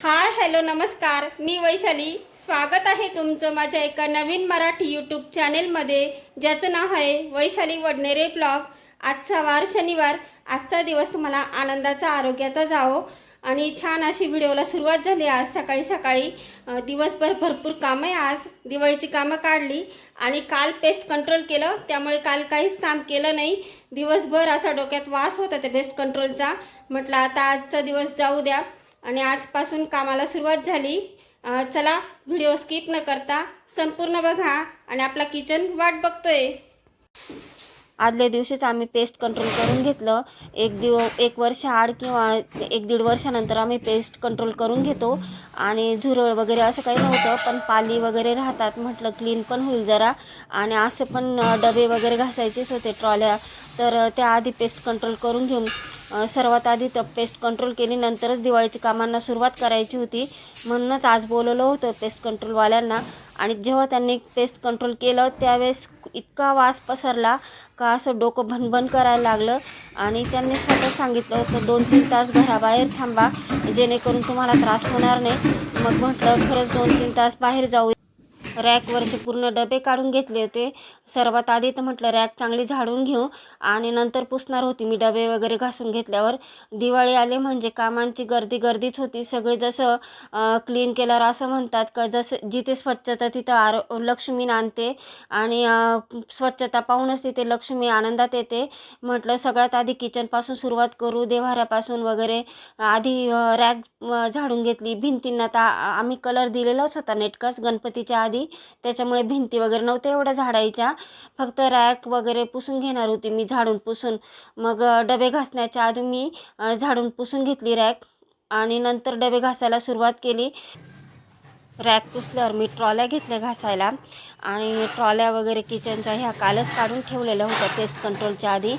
Hi hello नमस्कार. मी वैशाली. स्वागत आहे तुमचं माझ्या एका नवीन मराठी यूट्यूब चॅनेलमध्ये ज्याचं नाव आहे वैशाली वडनेरे ब्लॉग. आजचा वार शनिवार. आजचा दिवस तुम्हाला आनंदाचा आरोग्याचा जावो. आणि छान अशी व्हिडिओला सुरुवात झाली आज. सकाळी सकाळी दिवसभर भरपूर कामं आहे आज. दिवाळीची कामं काढली. आणि काल पेस्ट कंट्रोल केलं. त्यामुळे काल काहीच काम केलं नाही. दिवसभर असा डोक्यात वास होता त्या पेस्ट कंट्रोलचा म्हटलं आता आजचा दिवस जाऊ द्या. आणि आजपासून कामाला सुरुवात झाली. चला व्हिडिओ स्किप न करता संपूर्ण बघा आणि आपला किचन वाट बघतोय. आदल्या दिवशीच आम्ही पेस्ट कंट्रोल करून घेतलं. एक दिव एक वर्ष आड किंवा एक दीड वर्षानंतर आम्ही पेस्ट कंट्रोल करून घेतो. आणि झुरळ वगैरे असं काही नव्हतं पण पाली वगैरे राहतात म्हटलं क्लीन पण होईल जरा. आणि असे पण डबे वगैरे घासायचेच होते ट्रॉल्या तर त्याआधी पेस्ट कंट्रोल करून घेऊन सर्वात आधी तर पेस्ट कंट्रोल केली. नंतरच दिवाळीच्या कामांना सुरुवात करायची होती. म्हणूनच आज बोलवलं होतं पेस्ट कंट्रोलवाल्यांना आणि जेव्हा त्यांनी पेस्ट कंट्रोल केलं त्यावेळेस इतका वास पसरला का असं डोकं भनभन करायला लागलं. आणि त्यांनी स्वतः सांगितलं होतं दोन तीन तास घराबाहेर थांबा जेणेकरून तुम्हाला त्रास होणार नाही. मग म्हटलं खरंच दोन तीन तास बाहेर जाऊ रॅकवरचे पूर्ण डबे काढून घेतले होते. सर्वात आधी तर म्हटलं रॅक चांगली झाडून घेऊ. आणि नंतर पुसणार होती मी डबे वगैरे घासून घेतल्यावर. दिवाळी आले म्हणजे कामांची गर्दी गर्दीच होती. सगळे जसं क्लीन केल्यावर असं म्हणतात का जसं जिथे स्वच्छता तिथं आरो लक्ष्मी नांदते. आणि स्वच्छता पाहूनच तिथे लक्ष्मी आनंदात येते. म्हटलं सगळ्यात आधी किचनपासून सुरुवात करू देव्हाऱ्यापासून वगैरे. आधी रॅक झाडून घेतली. भिंतींना तर आ- आम्ही कलर दिलेलाच होता नेटकाच गणपतीच्या आधी. त्याच्यामुळे भिंती वगैरे नव्हत्या एवढ्या झाडायच्या फक्त रॅक वगैरे पुसून घेणार होती मी झाडून पुसून. मग डबे घासण्याच्या आधी मी झाडून पुसून घेतली रॅक आणि नंतर डबे घासायला सुरुवात केली. रॅक पुसल्यावर मी ट्रॉल्या घेतल्या घासायला आणि ट्रॉल्या वगैरे किचनच्या ह्या कालच काढून ठेवलेल्या होत्या पेस्ट कंट्रोलच्या आधी.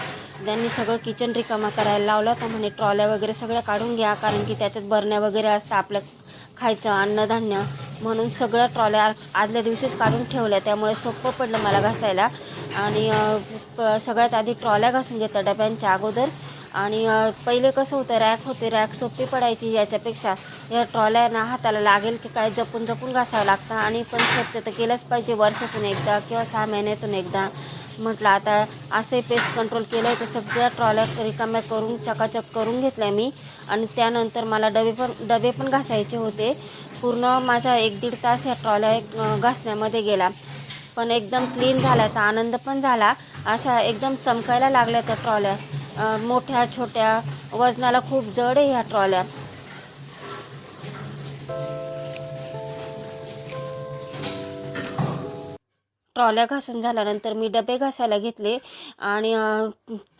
त्यांनी सगळं किचन रिकामा करायला लावलं तर म्हणे ट्रॉल्या वगैरे सगळ्या काढून घ्या कारण की त्याच्यात बरण्या वगैरे असतं आपलं खायचं अन्नधान्य. म्हणून सगळं ट्रॉल्या आदल्या दिवशीच काढून ठेवल्या. त्यामुळे सोपं पडलं मला घासायला. आणि प- सगळ्यात आधी ट्रॉल्या घासून घेतात डब्यांच्या अगोदर. आणि पहिले कसं होतं रॅक होते. रॅक सोपी पडायची याच्यापेक्षा. या ट्रॉल्यांना हाताला लागेल की काय जपून जपून घासावं लागतं. आणि पण स्वच्छ तर केलंच पाहिजे वर्षातून एकदा किंवा सहा महिन्यातून एकदा. म्हटलं आता असे पेस्ट कंट्रोल केलं आहे तर सगळ्या ट्रॉल्या रिकाम्या करून चकाचक करून घेतल्या मी. आणि त्यानंतर मला डबे पण डबे पण घासायचे होते. पूर्ण माझा एक दीड तास या ट्रॉल्या घासण्यामध्ये गेला. पण एकदम क्लीन झाल्याचा आनंद पण झाला. अशा एकदम चमकायला लागल्या त्या ट्रॉल्या. मोठ्या छोट्या वजनाला खूप जड आहे ह्या ट्रॉल्या. ट्रॉल्या घासून झाल्यानंतर मी डबे घासायला घेतले आणि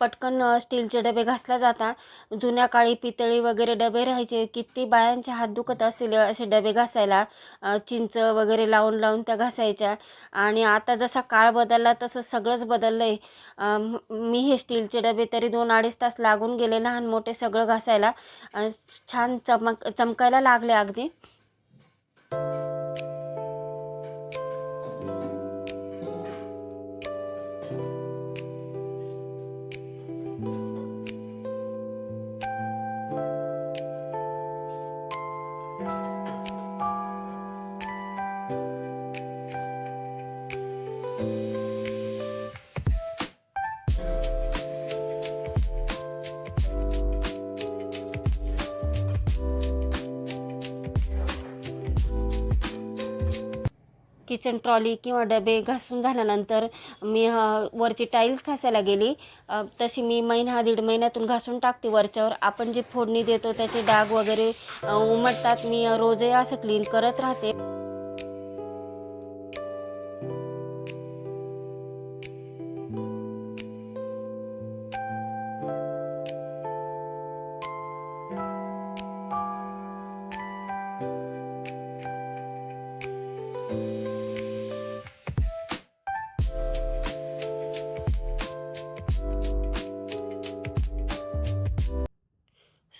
पटकन स्टीलचे डबे घासला जाता. जुन्या काळी पितळी वगैरे डबे राहायचे. किती बायांचे हात दुखत असतील असे डबे घासायला चिंच वगैरे लावून लावून त्या घासायच्या. आणि आता जसा काळ बदलला तसं सगळंच बदललं आहे मी हे स्टीलचे डबे तरी दोन अडीच तास लागून गेले लहान मोठे सगळं घासायला. छान चमक चमकायला लागले अगदी. life. किचन ट्रॉली किंवा डबे घासून झाल्यानंतर मी वरची टाईल्स घासायला गेली. तशी मी महिना दीड महिन्यातून घासून टाकते वरच्यावर. आपण जे फोडणी देतो त्याचे डाग वगैरे उमटतात. मी रोजही असं क्लीन करत राहते.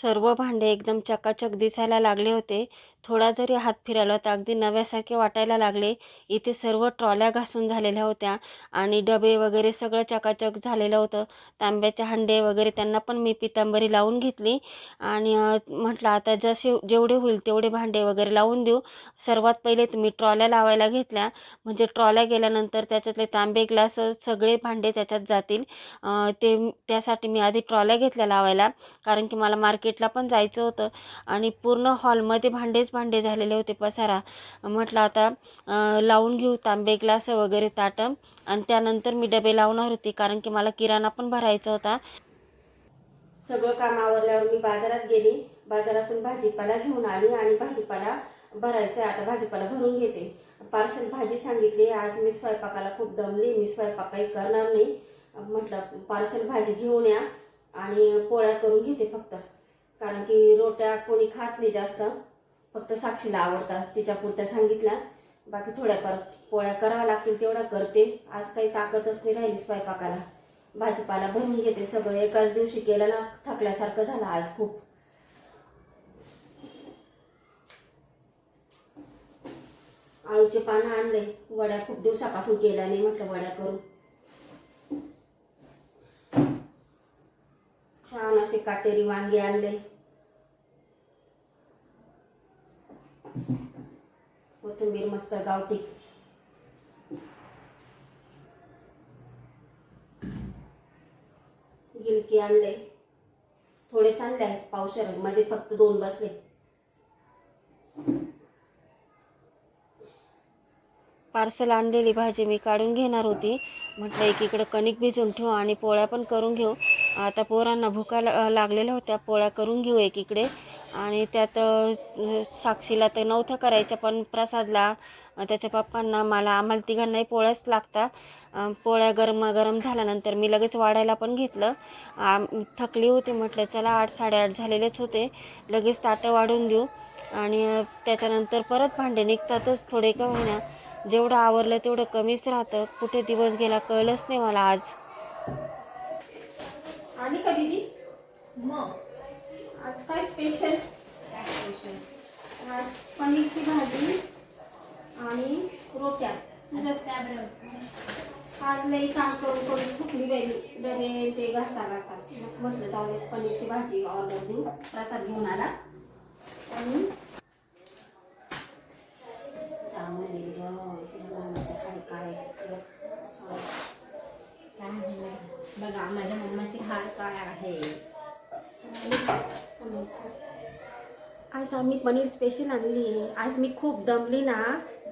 सर्व भांडे एकदम चकाचक दिसायला लागले होते. थोडा जरी हात फिरायला तर अगदी नव्यासारखे वाटायला लागले. इथे सर्व ट्रॉल्या घासून झालेल्या होत्या आणि डबे वगैरे सगळं चकाचक झालेलं होतं. तांब्याचे हंडे वगैरे त्यांना पण मी पितांबरी लावून घेतली. आणि म्हटलं आता जसे जेवढे होईल तेवढे भांडे वगैरे लावून देऊ. सर्वात पहिले तुम्ही मी ट्रॉल्या लावायला घेतल्या. म्हणजे ट्रॉल्या गेल्यानंतर त्याच्यातले तांबे ग्लास सगळे भांडे त्याच्यात जातील. ते त्यासाठी मी आधी ट्रॉल्या घेतल्या लावायला. कारण की मला मार्केटला पण जायचं होतं. आणि पूर्ण हॉलमध्ये भांडेच भांडे झालेले होते पसारा. म्हटलं आता लावून घेऊ तांबे ग्लास वगैरे ताटं. आणि त्यानंतर मी डबे लावणार होते कारण की मला किराणा पण भरायचा होता. सगळं काम आवरल्यावर मी बाजारात गेली. बाजारातून भाजीपाला घेऊन आली आणि भाजीपाला भरायचा आहे. आता भाजीपाला भरून घेते. पार्सल भाजी सांगितली. आज मी स्वयंपाकाला खूप दमली. मी स्वयंपाक काही करणार नाही. म्हटलं पार्सल भाजी घेऊन या आणि पोळ्या करून घेते फक्त. कारण की रोट्या कोणी खात नाही जास्त. फक्त साक्षीला आवडतात तिच्या पुरत्या सांगितल्या. बाकी थोड्याफार पोळ्या कराव्या लागतील तेवढ्या करते. आज काही ताकदच नाही राहिली स्वयंपाकाला. भाजीपाला भरून घेते सगळं. एकाच दिवशी केलं ना थकल्यासारखं झालं आज खूप. आळूचे पानं आणले. वड्या खूप दिवसापासून केल्या नाही म्हटलं वड्या करून छान असे काटेरी वांगे आणले. कोथिंबीर मस्त गावठी. गिलकी आणले. थोडे चांगले आहेत पावशरमध्ये फक्त दोन बसले. पार्सल आणलेली भाजी मी काढून घेणार होती. म्हटलं एकीकडे कणिक भिजून ठेवू आणि पोळ्या पण करून घेऊ. आता पोरांना भुका लागलेल्या होत्या पोळ्या करून घेऊ एकीकडे. आणि त्यात साक्षीला तर नव्हतं करायच्या पण प्रसादला त्याच्या पप्पांना मला आम्हाला तिघांनाही पोळ्याच लागतात. पोळ्या गरम गरम झाल्यानंतर मी लगेच वाढायला पण घेतलं. आम- थकली होती म्हटलं चला आठ साडेआठ झालेलेच होते. लगेच ताटं वाढून देऊ. आणि त्याच्यानंतर परत भांडे निघतातच थोडे का होईना जेवढं आवरलं तेवढं कमीच राहतं. कुठे दिवस गेला कळलंच नाही मला आज. आणि कधी मग? काय स्पेशल काय स्पेशल आज पनीरची भाजी आणि रोट्या. आज लई काम करून करून थुकली गेली डबे ते घासता घासता. म्हटलं जाऊ दे पनीरची भाजी ऑर्डर देऊ. प्रसाद घेऊन आला. आणि जामुन दिलं, तुझ्या मम्मीचं हाड काय काय झालं? बघा माझ्या मम्माची हाड काय आहे आज मी पनीर स्पेशल आणली आहे. आज मी खूप दमली ना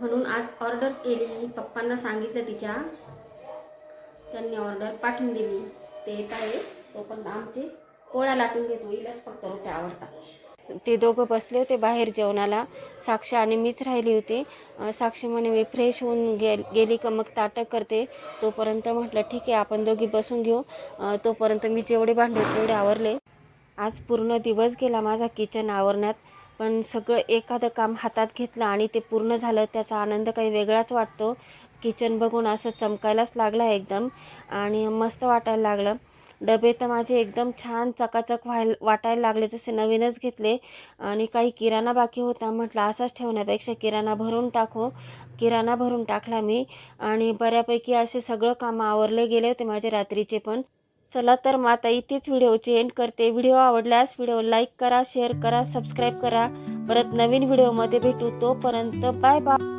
म्हणून आज ऑर्डर केली. पप्पांना सांगितलं तिच्या. त्यांनी ऑर्डर पाठवून दिली. ते येत आहे. तो पण आमचे पोळ्या लाटून घेतो. इलाच फक्त रोट्या आवडतात. ते दोघं बसले होते बाहेर जेवणाला. साक्षी आणि मीच राहिली होती. साक्षी म्हणे मी फ्रेश होऊन गे गेली का मग ताटक करते. तोपर्यंत म्हटलं ठीक आहे आपण दोघी बसून घेऊ. तोपर्यंत मी जेवढे भांडे तेवढे आवरले. आज पूर्ण दिवस गेला माझा किचन आवरण्यात. पण सगळं एखादं काम हातात घेतलं आणि ते पूर्ण झालं त्याचा आनंद काही वेगळाच वाटतो. किचन बघून असं चमकायलाच लागला एकदम आणि मस्त वाटायला लागलं. डबे तर माझे एकदम छान चकाचक व्हायला वाटायला लागले जसे नवीनच घेतले. आणि काही किराणा बाकी होता म्हटलं असाच ठेवण्यापेक्षा किराणा भरून टाकू. किराणा भरून टाकला मी आणि बऱ्यापैकी असे सगळं कामं आवरले गेले होते माझे रात्रीचे पण. चला तर मग आता इथेच व्हिडिओची एंड करते. व्हिडिओ आवडल्यास व्हिडिओ लाईक करा शेअर करा सबस्क्राईब करा. परत नवीन व्हिडिओमध्ये भेटू. तोपर्यंत बाय बाय